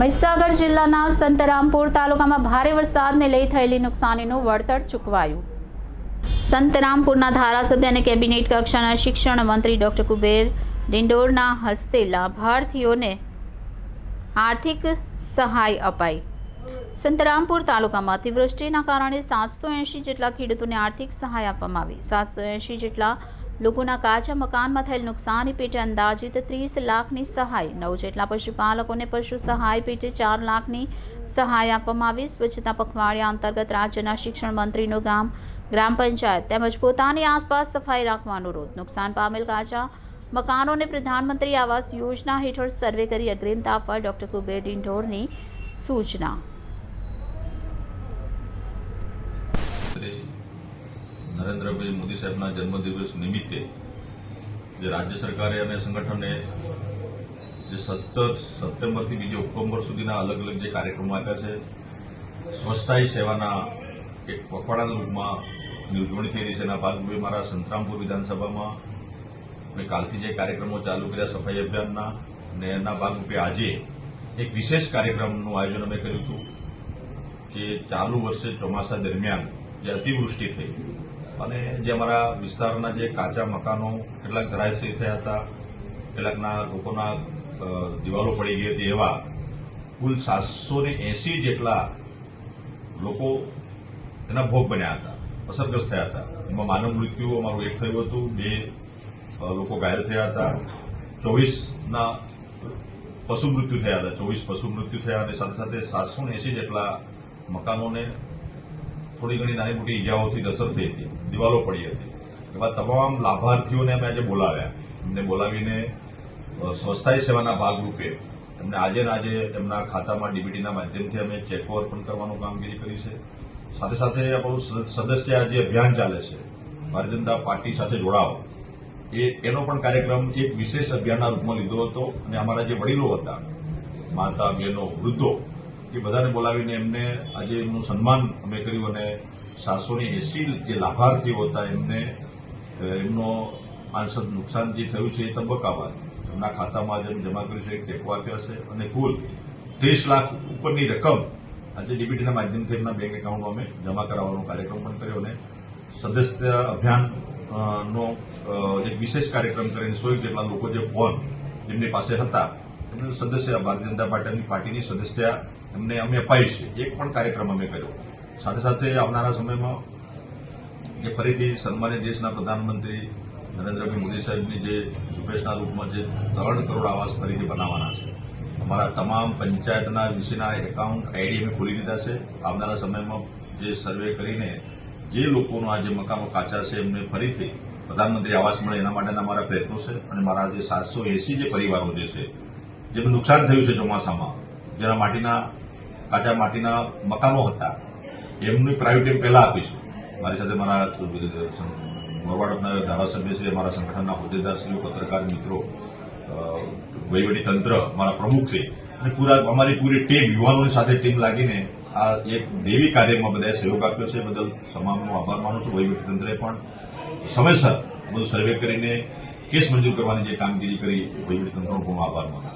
મહીસાગર જિલ્લાના સંતરામપુર તાલુકામાં ભારે વરસાદને લઈ થયેલી નુકસાનીનું વળતર ચૂકવાયું. સંતરામપુરના ધારાસભ્ય અને કેબિનેટ કક્ષાના શિક્ષણ મંત્રી ડોક્ટર કુબેર ડિંડોરના હસ્તે લાભાર્થીઓને આર્થિક સહાય અપાઈ. સંતરામપુર તાલુકામાં અતિવૃષ્ટિના કારણે સાતસો એંશી જેટલા ખેડૂતોને આર્થિક સહાય આપવામાં આવી. સાતસો એંશી જેટલા લોકોના કાચા મકાનમાં થયેલ નુકસાની પેટે અંદાજિત ત્રીસ લાખની સહાય. નવ જેટલા પશુપાલકોને પશુ સહાય પેટે ચાર લાખની સહાય આપવામાં આવી. સ્વચ્છતા પખવાડિયા અંતર્ગત રાજ્યના શિક્ષણ મંત્રીનું ગામ, ગ્રામ પંચાયત તેમજ પોતાની આસપાસ સફાઈ રાખવા અનુરોધ. નુકસાન પામેલ કાચા મકાનોને પ્રધાનમંત્રી આવાસ યોજના હેઠળ સર્વે કરી અગ્રિમતા આપવા ડોક્ટર કુબેર ડિંઢોરની સૂચના. નરેન્દ્રભાઈ મોદી સાહેબના જન્મદિવસ નિમિત્તે જે રાજ્ય સરકારે અને સંગઠને જે સત્તર સપ્ટેમ્બરથી બીજી ઓક્ટોબર સુધીના અલગ અલગ જે કાર્યક્રમો આપ્યા છે સ્વચ્છતા સેવાના એક પખવાડાના રૂપમાં ઉજવણી થઈ રહી છે. એના ભાગરૂપે મારા સંતરામપુર વિધાનસભામાં મેં કાલથી જે કાર્યક્રમો ચાલુ કર્યા, સફાઈ અભિયાનના અને એના ભાગરૂપે આજે એક વિશેષ કાર્યક્રમનું આયોજન અમે કર્યું હતું કે ચાલુ વર્ષે ચોમાસા દરમિયાન જે અતિવૃષ્ટિ થઈ અને જે અમારા વિસ્તારના જે કાચા મકાનો કેટલાક ધરાશયી થયા હતા, કેટલાકના લોકોના દિવાલો પડી ગઈ હતી એવા કુલ સાતસો એસી જેટલા લોકો એના ભોગ બન્યા હતા, અસરગ્રસ્ત થયા હતા. એમાં માનવ મૃત્યુ અમારું એક થયું હતું, બે લોકો ઘાયલ થયા હતા. ચોવીસના પશુ મૃત્યુ થયા હતા, ચોવીસ પશુ મૃત્યુ થયા અને સાથે સાથે સાતસો એંસી જેટલા મકાનોને થોડી ઘણી નાની મોટી ઈજાઓથી અસર થઈ હતી, દિવાલો પડી હતી. એવા તમામ લાભાર્થીઓને અમે આજે બોલાવ્યા. એમને બોલાવીને સ્વસ્થાયી સેવાના ભાગરૂપે એમને આજે ને આજે એમના ખાતામાં ડીબીટીના માધ્યમથી અમે ચેકો અર્પણ કરવાનું કામગીરી કરી છે. સાથે સાથે આપણું સદસ્ય આજે અભિયાન ચાલે છે. ભારતીય જનતા પાર્ટી સાથે જોડાઓ. એ, એનો પણ કાર્યક્રમ એક વિશેષ અભિયાનના રૂપમાં લીધો હતો અને અમારા જે વડીલો હતા, માતા, બહેનો, વૃદ્ધો એ બધાને બોલાવીને એમને આજે એમનું સન્માન અમે કર્યું અને સાતસો ને એસી જે લાભાર્થીઓ હતા એમને એમનો આંશક નુકસાન જે થયું છે એ તબક્કાવાર એમના ખાતામાં આજે જમા કર્યું છે, એક ટેકો આપ્યા છે અને કુલ ત્રીસ લાખ ઉપરની રકમ આજે ડીબીટીના માધ્યમથી એમના બેંક એકાઉન્ટમાં અમે જમા કરાવવાનો કાર્યક્રમ પણ કર્યો અને સદસ્ય અભિયાન નો એક વિશેષ કાર્યક્રમ કરીને સો જેટલા લોકો જે ફોન એમની પાસે હતા, એમને સદસ્ય ભારતીય જનતા પાર્ટીની પાર્ટીની સદસ્યતા એમને અમે અપાવી છે. એક પણ કાર્યક્રમ અમે કર્યો. સાથે સાથે આવનારા સમયમાં કે ફરીથી સન્માનિત દેશના પ્રધાનમંત્રી નરેન્દ્રભાઈ મોદી સાહેબની જે ઝુંબેશના રૂપમાં જે ત્રણ કરોડ આવાસ ફરીથી બનાવવાના છે. અમારા તમામ પંચાયતના વિશેના એકાઉન્ટ આઈડી અમે ખોલી દીધા છે. આવનારા સમયમાં જે સર્વે કરીને જે લોકોના જે મકાનો કાચા છે, એમને ફરીથી પ્રધાનમંત્રી આવાસ મળે એના માટેના મારા પ્રયત્નો છે અને મારા જે સાતસો એસી જે પરિવારો જે છે, જેમને નુકસાન થયું છે ચોમાસામાં, જેના માટીના કાચા માટીના મકાનો હતા. એમની પ્રાયોરિટી એમ પહેલા આપીશું. મારી સાથે મારા મોરવાડના ધારાસભ્ય શ્રી, અમારા સંગઠનના હોદ્દેદારશ્રીઓ પત્રકાર મિત્રો તંત્ર, મારા પ્રમુખ છે. અને પૂરા, અમારી પૂરી ટીમ, યુવાનોની સાથે ટીમ લાગીને આ એક દેવી કાર્યમાં બધાએ સહયોગ આપ્યો છે. બદલ તમામનો આભાર માનું છું. વહીવટી તંત્રે પણ સમયસર બધું સર્વે કરીને કેસ મંજૂર કરવાની જે કામગીરી કરી વહીવટીતંત્રનો પણ આભાર માનું